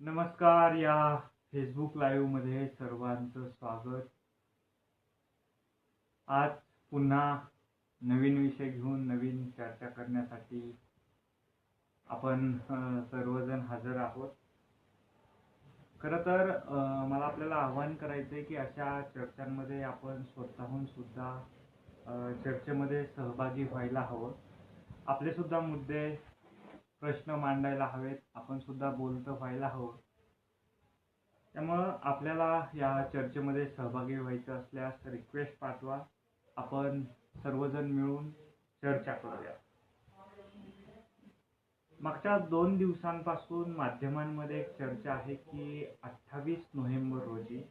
नमस्कार या फेसबुक लाईव्हमध्ये सर्वांचं स्वागत. आज पुन्हा नवीन विषय घेऊन नवीन चर्चा करण्यासाठी आपण सर्वजण हजर आहोत. खरं तर मला आपल्याला आवाहन करायचं आहे की अशा चर्चांमध्ये आपण स्वतःहून सुद्धा चर्चेमध्ये सहभागी व्हायला हवं. आपले सुद्धा मुद्दे प्रश्न मांडायला हवेत आपण सुद्धा बोलतं व्हायला हवं. त्यामुळं आपल्याला या चर्चेमध्ये सहभागी व्हायचं असल्यास रिक्वेस्ट पाठवा. आपण सर्वजण मिळून चर्चा करूया. मागच्या दोन दिवसांपासून माध्यमांमध्ये एक चर्चा आहे की अठ्ठावीस नोव्हेंबर रोजी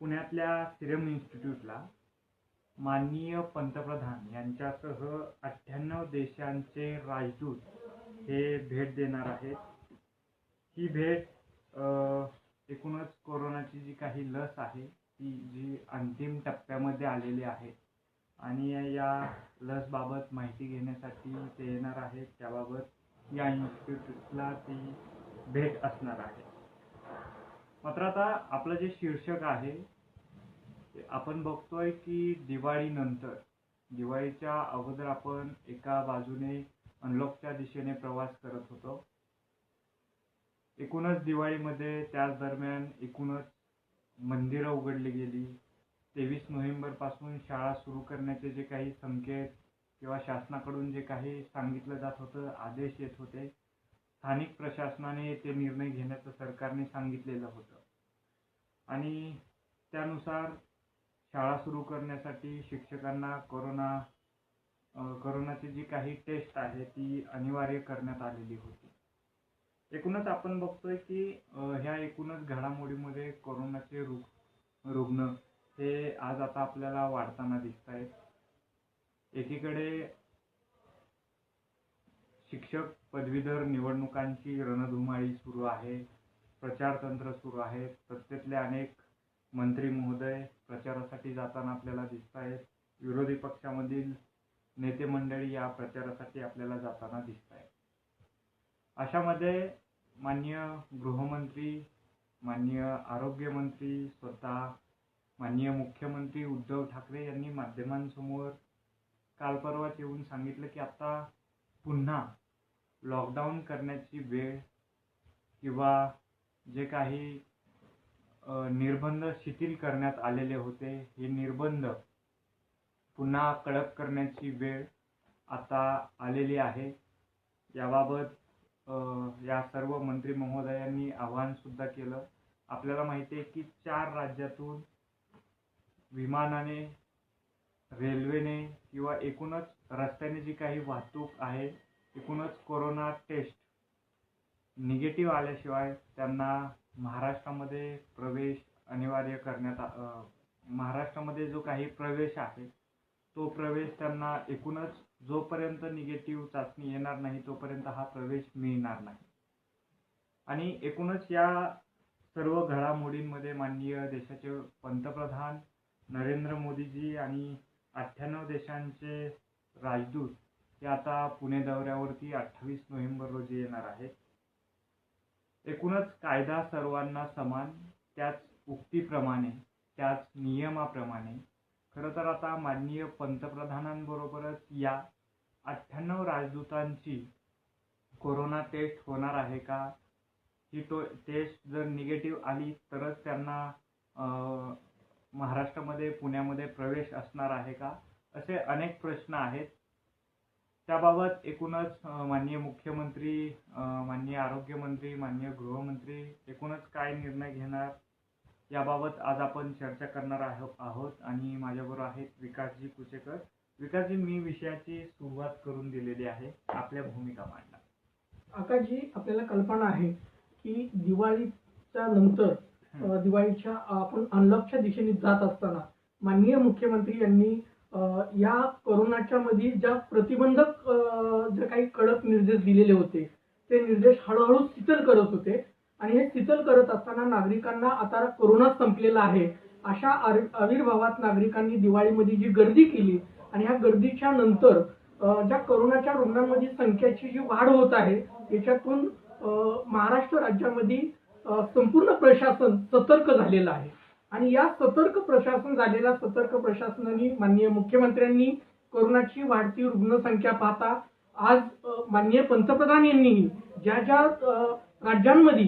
पुण्यातल्या सिरम इन्स्टिट्यूटला माननीय पंतप्रधान यांच्यासह अठ्ठ्याण्णव देशांचे राजदूत हे भेट देणार आहेत. ही भेट एकूणच कोरोनाची जी काही लस आहे ती जी अंतिम टप्प्यामध्ये आलेली आहे आणि या लसबाबत माहिती घेण्यासाठी ते येणार आहेत. त्याबाबत या इन्स्टिट्यूटला ती भेट असणार आहे. मात्र आता आपलं जे शीर्षक आहे आपण बघतोय की दिवाळीनंतर दिवाळीच्या अगोदर आपण एका बाजूने अनलॉकच्या दिशेने प्रवास करत होतो. एकूणच दिवाळीमध्ये त्याच दरम्यान एकूणच मंदिरं उघडली गेली. तेवीस नोव्हेंबरपासून शाळा सुरू करण्याचे जे काही संकेत किंवा शासनाकडून जे काही सांगितलं जात होतं आदेश येत होते स्थानिक प्रशासनाने ते निर्णय घेण्याचं सरकारने सांगितलेलं होतं. आणि त्यानुसार शाळा सुरू करण्यासाठी शिक्षकांना कोरोना करोनाची जी काही टेस्ट आहे ती अनिवार्य करण्यात आलेली होती. एकूणच आपण बघतोय की ह्या एकूणच घडामोडीमध्ये कोरोनाचे रुग रुग्ण हे आज आता आपल्याला वाढताना दिसत आहेत एकीकडे शिक्षक पदवीधर निवडणुकांची रणधुमाळी सुरू आहे प्रचार तंत्र सुरू आहे सत्तेतले अनेक मंत्री महोदय प्रचारासाठी जाताना आपल्याला दिसत आहेत विरोधी पक्षामधील नेते मंडळी या प्रचारासाठी आपल्याला जाताना दिसत आहेत अशामध्ये माननीय गृहमंत्री माननीय आरोग्यमंत्री स्वतः माननीय मुख्यमंत्री उद्धव ठाकरे यांनी माध्यमांसमोर काल परवाच येऊन सांगितलं की आता पुन्हा लॉकडाऊन करण्याची वेळ किंवा जे काही निर्बंध शिथिल करण्यात आलेले होते हे निर्बंध पुन्हा कडक करण्याची वेळ आता आलेली आहे. याबाबत या सर्व मंत्री महोदयांनी आव्हानसुद्धा केलं. आपल्याला माहिती आहे की चार राज्यातून विमानाने रेल्वेने किंवा एकूणच रस्त्याने जी काही वाहतूक आहे एकूणच कोरोना टेस्ट निगेटिव्ह आल्याशिवाय त्यांना महाराष्ट्रामध्ये प्रवेश अनिवार्य करण्यात आ- महाराष्ट्रामध्ये जो काही प्रवेश आहे तो प्रवेश त्यांना एकूणच जोपर्यंत निगेटिव्ह चाचणी येणार नाही तोपर्यंत हा प्रवेश मिळणार नाही. आणि एकूणच या सर्व घडामोडींमध्ये माननीय देशाचे पंतप्रधान नरेंद्र मोदीजी आणि अठ्ठ्याण्णव देशांचे राजदूत हे आता पुणे दौऱ्यावरती अठ्ठावीस नोव्हेंबर रोजी येणार आहेत. एकूणच कायदा सर्वांना समान त्याच उक्तीप्रमाणे त्याच नियमाप्रमाणे खरं तर आता माननीय पंतप्रधानांबरोबरच या अठ्ठ्याण्णव राजदूतांची कोरोना टेस्ट होणार आहे का? ही तो टेस्ट जर निगेटिव्ह आली तरच त्यांना महाराष्ट्रामध्ये पुण्यामध्ये प्रवेश असणार आहे का? असे अनेक प्रश्न आहेत. त्याबाबत एकूणच माननीय मुख्यमंत्री माननीय आरोग्यमंत्री माननीय गृहमंत्री एकूणच काय निर्णय घेणार? याबाबत आज आपण चर्चा करणार आहो- आहोत आणि माझ्याबरोबर आहेत विकासजी कुचेकर विकासजी मी विषयाची सुरुवात करून दिलेली आहे आपल्या भूमिका मांडा आकाशजी आपल्याला कल्पना आहे की दिवाळीच्या नंतर दिवाळीच्या आपण अनलॉकच्या दिशेने जात असताना माननीय मुख्यमंत्री यांनी या कोरोनाच्या मध्ये ज्या प्रतिबंधक जे काही कडक निर्देश दिलेले होते ते निर्देश हळूहळू शिथिल करत होते. आणि हे शिथिल करत असताना नागरिकांना आता कोरोना संपलेला आहे. अशा आविर्भावात नागरिकांनी दिवाळीमध्ये जी गर्दी केली आणि ह्या गर्दीच्या नंतर ज्या कोरोनाच्या रुग्णांमध्ये संख्येची जी वाढ होत आहे याच्यातून महाराष्ट्र राज्यामध्ये संपूर्ण प्रशासन सतर्क झालेलं आहे. आणि या सतर्क प्रशासन झालेल्या सतर्क प्रशासनाने माननीय मुख्यमंत्र्यांनी कोरोनाची वाढती रुग्णसंख्या पाहता आज माननीय पंतप्रधान यांनीही ज्या ज्या राज्यांमध्ये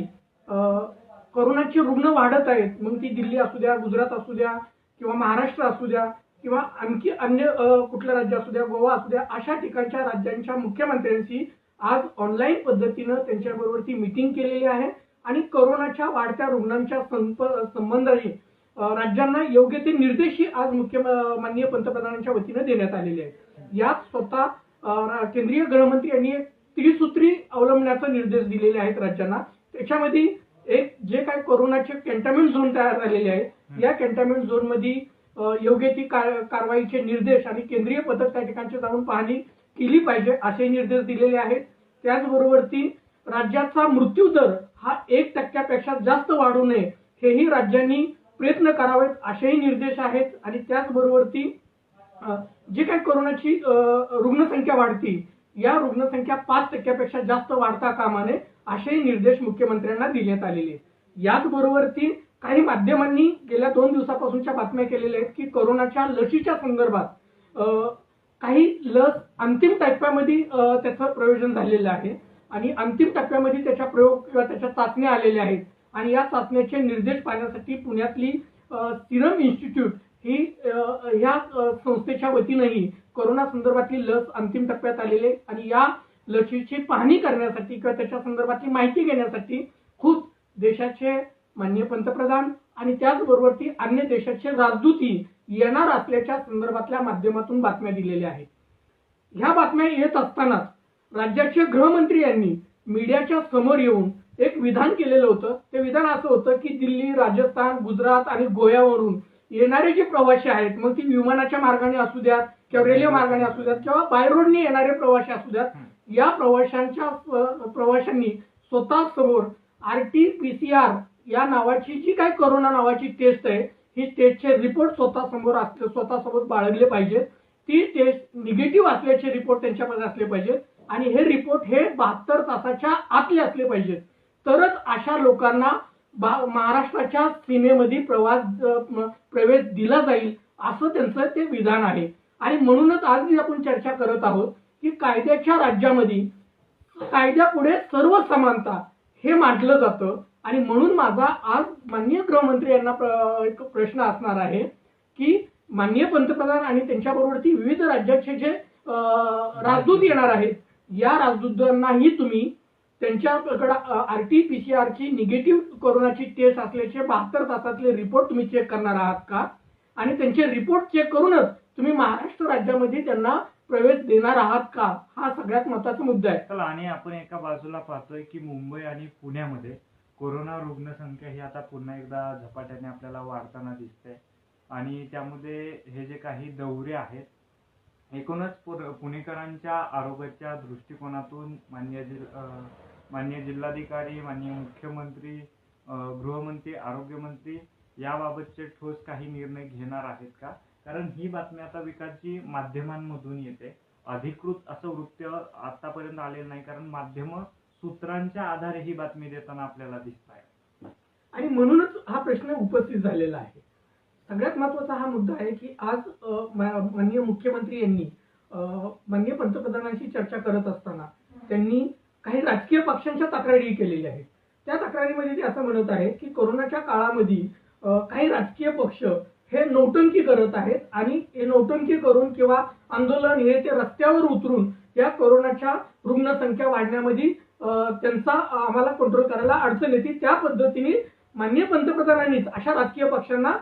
कोरोनाचे रुग्ण वाढत आहेत. मग ती दिल्ली असू द्या गुजरात असू द्या किंवा महाराष्ट्र असू द्या किंवा आणखी अन्य कुठलं राज्य असू द्या गोवा असू द्या अशा ठिकाणच्या राज्यांच्या मुख्यमंत्र्यांशी आज ऑनलाईन पद्धतीनं त्यांच्याबरोबर ती मिटिंग केलेली आहे. आणि कोरोनाच्या वाढत्या रुग्णांच्या संप संबंधाने राज्यांना योग्य ते निर्देशही आज मुख्य माननीय पंतप्रधानांच्या वतीनं देण्यात आलेले आहेत. यात स्वतः केंद्रीय गृहमंत्री यांनी त्रिसूत्री अवलंबण्याचा निर्देश दिलेले आहेत राज्यांना. त्याच्यामध्ये एक जे काही कोरोनाचे कॅन्टॉन्मेंट झोन तयार झालेले आहेत या कॅन्टॉन्मेंट झोनमध्ये योग्य ती कार- कारवाईचे निर्देश आणि केंद्रीय पथक त्या ठिकाणची जाऊन पाहणी केली पाहिजे असे निर्देश दिलेले आहेत. त्याचबरोबर ती राज्याचा मृत्यू दर हा एक टक्क्यापेक्षा जास्त वाढू नये हेही राज्यांनी प्रयत्न करावेत असेही निर्देश आहेत. आणि त्याचबरोबर ती जी काही कोरोनाची रुग्णसंख्या वाढती या रुग्णसंख्या पाच टक्क्यापेक्षा जास्त वाढता कामा नये असेही निर्देश मुख्यमंत्र्यांना देण्यात आलेले याचबरोबर ती काही माध्यमांनी गेल्या दोन दिवसापासूनच्या बातम्या केलेल्या आहेत की करोनाच्या लसीच्या संदर्भात काही लस अंतिम टप्प्यामध्ये त्याचं प्रयोजन झालेलं आहे आणि अंतिम टप्प्यामध्ये त्याच्या प्रयोग किंवा त्याच्या चाचण्या आलेल्या आहेत. आणि या चाचण्याचे निर्देश पाहण्यासाठी पुण्यातली सिरम इन्स्टिट्यूट ही ह्या संस्थेच्या वतीनंही कोरोना संदर्भातली लस अंतिम टप्प्यात आलेली आहे. आणि या लसीची पाहणी करण्यासाठी किंवा त्याच्या संदर्भातली माहिती घेण्यासाठी खुद देशाचे माननीय पंतप्रधान आणि त्याचबरोबर ती अन्य देशाचे राजदूतही येणार असल्याच्या संदर्भातल्या माध्यमातून बातम्या दिलेल्या आहेत. ह्या बातम्या येत असतानाच राज्याचे गृहमंत्री यांनी मीडियाच्या समोर येऊन एक विधान केलेलं होतं. ते विधान असं होतं की दिल्ली राजस्थान गुजरात आणि गोव्यावरून येणारे जे प्रवासी आहेत मग ती विमानाच्या मार्गाने असू द्यात किंवा रेल्वे मार्गाने असू द्यात किंवा बाय रोडने येणारे प्रवासी असू द्यात या प्रवाशांच्या प्रवाशांनी स्वतः समोर R T P C R या नावाची जी काही करोना नावाची टेस्ट आहे ही टेस्टचे रिपोर्ट स्वतः समोर असले स्वतः समोर बाळगले पाहिजेत. ती टेस्ट निगेटिव्ह असल्याचे रिपोर्ट त्यांच्यामध्ये असले पाहिजेत. आणि हे रिपोर्ट हे बहात्तर तासाच्या आतले असले पाहिजेत. तरच अशा लोकांना महाराष्ट्राच्या सीमेमध्ये प्रवास प्रवेश दिला जाईल असं त्यांचं ते विधान आहे. आणि म्हणूनच आज आपण चर्चा करत आहोत की कायद्याच्या राज्यामध्ये कायद्यापुढे सर्व समानता हे मांडलं जातं. आणि म्हणून माझा आज माननीय गृहमंत्री यांना एक प्रश्न असणार आहे की माननीय पंतप्रधान आणि त्यांच्याबरोबरती विविध राज्याचे जे राजदूत येणार आहेत या राजदूतांनाही तुम्ही त्यांच्याकडे आर टी पी सी आरची निगेटिव्ह कोरोनाची टेस्ट असल्याचे बहात्तर तासातले रिपोर्ट तुम्ही चेक करणार आहात का? आणि त्यांचे रिपोर्ट चेक करूनच तुम्ही महाराष्ट्र राज्यामध्ये त्यांना प्रवेश देणार आहात का? हा सगळ्यात महत्त्वाचा मुद्दा आहे. चला आणि आपण एका बाजूला पाहतोय की मुंबई आणि पुण्यामध्ये कोरोना रुग्णसंख्या ही आता पुन्हा एकदा झपाट्याने आपल्याला वाढताना दिसते. आणि त्यामध्ये हे जे काही दौरे आहेत एकूणच पुणेकरांच्या आरोग्याच्या दृष्टिकोनातून मान्य जिल मान्य जिल्हाधिकारी मान्य मुख्यमंत्री गृहमंत्री आरोग्यमंत्री याबाबतचे ठोस काही निर्णय घेणार आहेत का? कारण ही बातमी आता विकासची माध्यमांमधून येते. अधिकृत असं वृत्त आतापर्यंत आलेलं नाही कारण माध्यम सूत्रांच्या आधारे ही बातमी देताना आपल्याला दिसत आहे. आणि म्हणूनच हा प्रश्न उपस्थित झालेला आहे. सगळ्यात महत्त्वाचा हा मुद्दा आहे की आज माननीय मुख्यमंत्री यांनी माननीय पंतप्रधानांशी चर्चा करत असताना त्यांनी काही राजकीय पक्षांच्या तक्रारी केलेल्या आहेत. त्या तक्रारीमध्ये ते असं म्हणत आहेत की कोरोनाच्या काळामध्ये काही राजकीय पक्ष हे नौटंकी करत आहेत आणि हे नौटंकी करून किंवा आंदोलन हे ते रस्त्यावर उतरून या कोरोनाच्या रुग्णसंख्या वाढण्यामध्ये त्यांचा आम्हाला कंट्रोल करायला अडचण येते. त्या पद्धतीने माननीय पंतप्रधानांनीच अशा राजकीय पक्षांना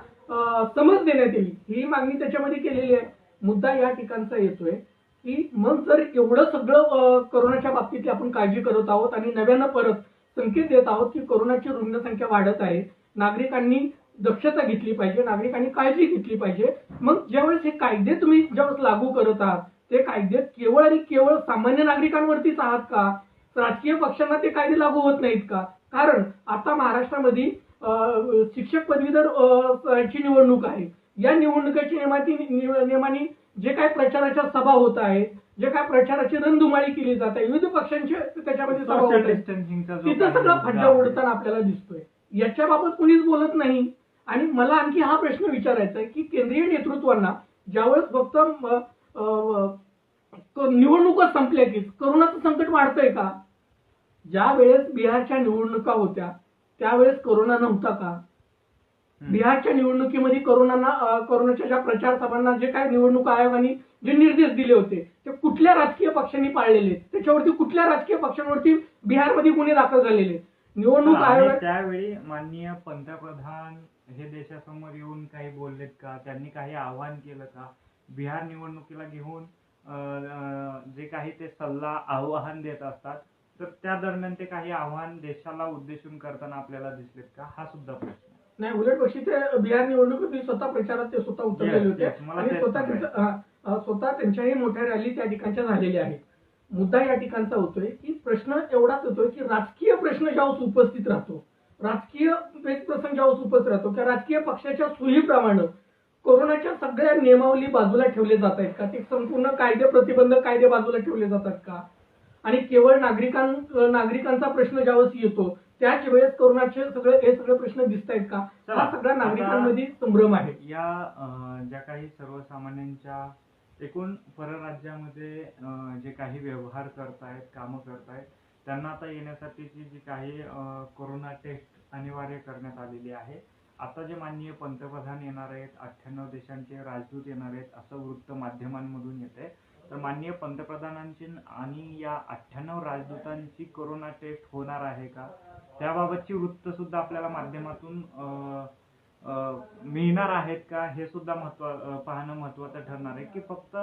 समज देण्यात येईल. ही मागणी त्याच्यामध्ये केलेली आहे. मुद्दा या ठिकाणचा येतोय की मग जर एवढं सगळं कोरोनाच्या बाबतीतली आपण काळजी करत आहोत आणि नव्यानं परत संकेत देत आहोत की कोरोनाची रुग्णसंख्या वाढत आहे नागरिकांनी दक्षता घेतली पाहिजे नागरिकांनी काळजी घेतली पाहिजे. मग ज्यावेळेस हे कायदे तुम्ही ज्यावेळेस लागू करत आहात ते कायदे केवळ आणि केवळ सामान्य नागरिकांवरतीच आहात का? राजकीय पक्षांना ते कायदे लागू होत नाहीत का? कारण आता महाराष्ट्रामध्ये शिक्षक पदवीधर ची निवडणूक आहे. या निवडणुकीच्या नियमाती नियमाने जे काही प्रचाराच्या सभा होत आहेत जे काय प्रचाराची रणधुमाळी केली जाते विविध पक्षांचे त्याच्यामध्ये सभा तिथं सगळा फज्जा आहे. उडताना आपल्याला दिसतोय. याच्याबाबत कुणीच बोलत नाही. आणि मला आणखी हा प्रश्न विचारायचा आहे की केंद्रीय नेतृत्वांना ज्यावेळेस फक्त निवडणुका संपल्या की करोनाचं संकट वाढतंय का ज्या वेळेस बिहारच्या निवडणुका होत्या त्यावेळेस करोना नव्हता का. बिहारच्या निवडणुकीमध्ये करोनाना करोनाच्या ज्या प्रचार सभांना जे काय निवडणूक आयोगाने जे निर्देश दिले होते ते कुठल्या राजकीय पक्षांनी पाळलेले? त्याच्यावरती कुठल्या राजकीय पक्षांवरती बिहारमध्ये गुन्हे दाखल झालेले? निवडणूक आयोग त्यावेळी माननीय पंतप्रधान हे देशासमोर येऊन काही बोललेत का? त्यांनी काही आवाहन केलं का? बिहार निवडणुकीला घेऊन जे काही ते सल्ला आवाहन देत असतात तर त्या दरम्यान ते काही आव्हान देशाला उद्देशून करताना आपल्याला दिसलेत का? हा सुद्धा प्रश्न. नाही उलट पक्षी ते बिहार निवडणुकीत स्वतः प्रचारात ते स्वतः उतरलेले होते. स्वतः स्वतः त्यांच्याही मोठ्या रॅली त्या ठिकाणच्या झालेल्या आहेत. मुद्दा या ठिकाणचा होतोय की प्रश्न एवढाच होतोय की राजकीय प्रश्न ज्यावेळेस उपस्थित राहतो. राजकीय प्रसंग ज्यावेळेस उपस्थित राहतो. किंवा राजकीय पक्षाच्या सुहीप्रमाणे कोरोनाच्या सगळ्या नियमावली बाजूला ठेवले जात आहेत का? ते संपूर्ण कायदे प्रतिबंध कायदे बाजूला ठेवले जातात का? आणि केवळ नागरिकां नागरिकांचा प्रश्न ज्यावेळेस येतो त्याच वेळेस कोरोनाचे सगळे हे सगळे प्रश्न दिसत आहेत का? हा सगळ्या नागरिकांमध्ये संभ्रम आहे. या ज्या काही सर्वसामान्यांच्या एकूण परराज्यामध्ये जे काही व्यवहार करतायत कामं करतायत त्यांना आता येण्यासाठीची जी काही कोरोना टेस्ट अनिवार्य करण्यात आलेली आहे. आता जे माननीय पंतप्रधान येणार आहेत अठ्ठ्याण्णव देशांचे राजदूत येणार आहेत असं वृत्त माध्यमांमधून येते तर माननीय पंतप्रधानांची आणि या अठ्ठ्याण्णव राजदूतांची कोरोना टेस्ट होणार आहे का? त्याबाबतची वृत्त सुद्धा आपल्याला माध्यमातून मिळणार आहेत का? हे सुद्धा महत्त्व पाहणं महत्वाचं ठरणार आहे. की फक्त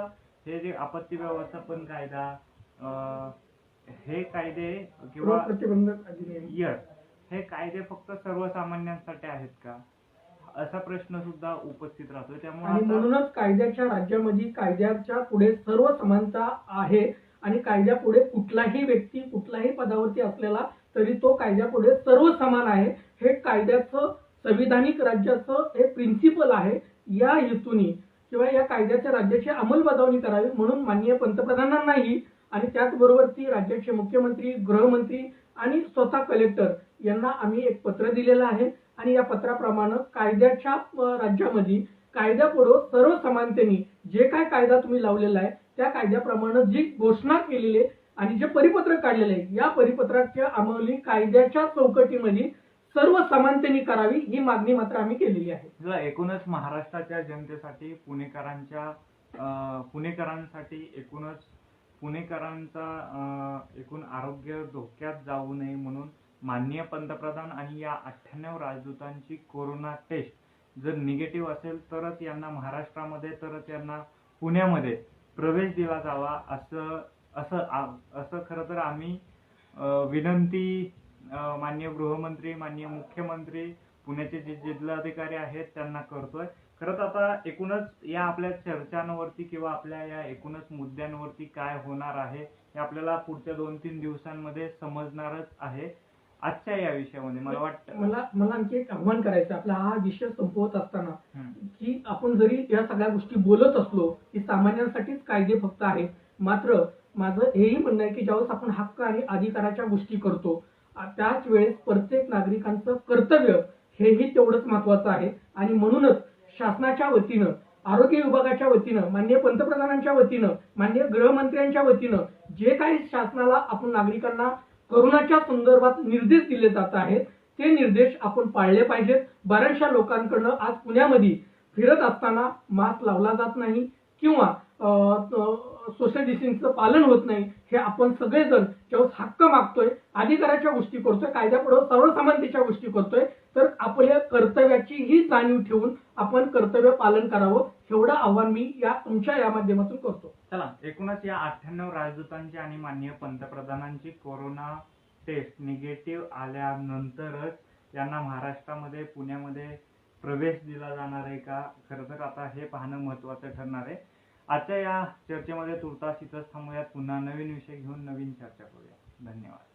हे जे आपत्ती व्यवस्थापन कायदा हे कायदे किंवा रोग प्रतिबंधक अधिनियम. यस हे कायदे फक्त सर्वसामान्यांसाठी आहेत का? असा प्रश्न सुद्धा उपस्थित त्यामुळे आणि आता- म्हणूनच कायद्याच्या राज्यामध्ये कायद्याच्या पुढे सर्व समानता आहे आणि कायद्यापुढे कुठलाही व्यक्ती कुठल्याही पदावरती असलेला तरी तो कायद्यापुढे सर्व समान आहे. हे कायद्याचं संविधानिक राज्याचं हे प्रिन्सिपल आहे. या हेतूने किंवा या कायद्याच्या राज्याची अंमलबजावणी करावी म्हणून माननीय पंतप्रधानांनाही आणि त्याचबरोबर ती राज्याचे मुख्यमंत्री गृहमंत्री आणि स्वतः कलेक्टर यांना आम्ही एक पत्र दिलेलं आहे. आणि या पत्राप्रमाणे कायद्याच्या राज्यामध्ये कायद्यापुढं सर्व समानतेने जे काय कायदा तुम्ही लावलेला आहे त्या कायद्याप्रमाणे जी घोषणा केलेली आहे आणि जे परिपत्रक काढलेले आहे या परिपत्रकाच्या अंमली कायद्याच्या चौकटीमध्ये सर्व समानतेने करावी ही मागणी मात्र आम्ही केलेली आहे. एकूणच महाराष्ट्राच्या जनतेसाठी पुणेकरांच्या पुणेकरांसाठी एकूणच पुणेकरांचा एकूण आरोग्य धोक्यात जाऊ नये म्हणून माननीय पंतप्रधान आणि या अठ्ठ्याण्णव राजदूतांची कोरोना टेस्ट जर निगेटिव्ह असेल तरच यांना महाराष्ट्रामध्ये तरच यांना पुण्यामध्ये प्रवेश दिला जावा असं असं आ- असं खरं तर आम्ही विनंती माननीय गृहमंत्री माननीय मुख्यमंत्री पुण्याचे जे जिल्हाधिकारी आहेत त्यांना करतोय. खरंच आता एकूणच या आपल्या चर्चांवरती किंवा आपल्या या एकूणच मुद्द्यांवरती काय होणार आहे हे आपल्याला पुढच्या दोन तीन दिवसांमध्ये समजणारच आहे आजच्या या विषयामध्ये मला वाटतं मला मला आणखी एक आव्हान करायचं. आपला हा विषय संपवत असताना. की आपण जरी या सगळ्या गोष्टी बोलत असलो की सामान्यांसाठीच कायदे फक्त आहेत मात्र माझं हेही म्हणणं आहे की ज्यावेळेस आपण हक्क आणि अधिकाराच्या गोष्टी करतो त्याच वेळेस प्रत्येक नागरिकांचं कर्तव्य हेही तेवढंच महत्वाचं आहे आणि म्हणूनच शासनाच्या वतीनं आरोग्य विभागाच्या वतीनं माननीय पंतप्रधानांच्या वतीनं मान्य गृहमंत्र्यांच्या वतीनं जे काही शासनाला आपण नागरिकांना करोनाच्या संदर्भात निर्देश दिले जात आहेत ते निर्देश आपण पाळले पाहिजेत. बऱ्याचशा लोकांकडनं आज पुण्यामध्ये फिरत असताना मास्क लावला जात नाही किंवा सोशल डिस्टन्सचं पालन होत नाही हे आपण सगळेजण जेव्हा हक्क मागतोय अधिकाराच्या गोष्टी करतोय कायद्यापुढे सर्वसमानतेच्या गोष्टी करतोय तर आपल्या कर्तव्याची ही जाणीव ठेवून आपण कर्तव्य पालन करावं एवढं आव्हान मी या तुमच्या या माध्यमातून करतो. चला एकूणच या अठ्ठ्याण्णव राजदूतांची आणि माननीय पंतप्रधानांची कोरोना टेस्ट निगेटिव्ह आल्यानंतरच यांना महाराष्ट्रामध्ये पुण्यामध्ये प्रवेश दिला जाणार आहे का? खरं तर आता हे पाहणं महत्वाचं ठरणार आहे. आजच्या या चर्चेमध्ये तुर्तास इथंच थांबूयात. पुन्हा नवीन विषय घेऊन नवीन चर्चा करूया. धन्यवाद.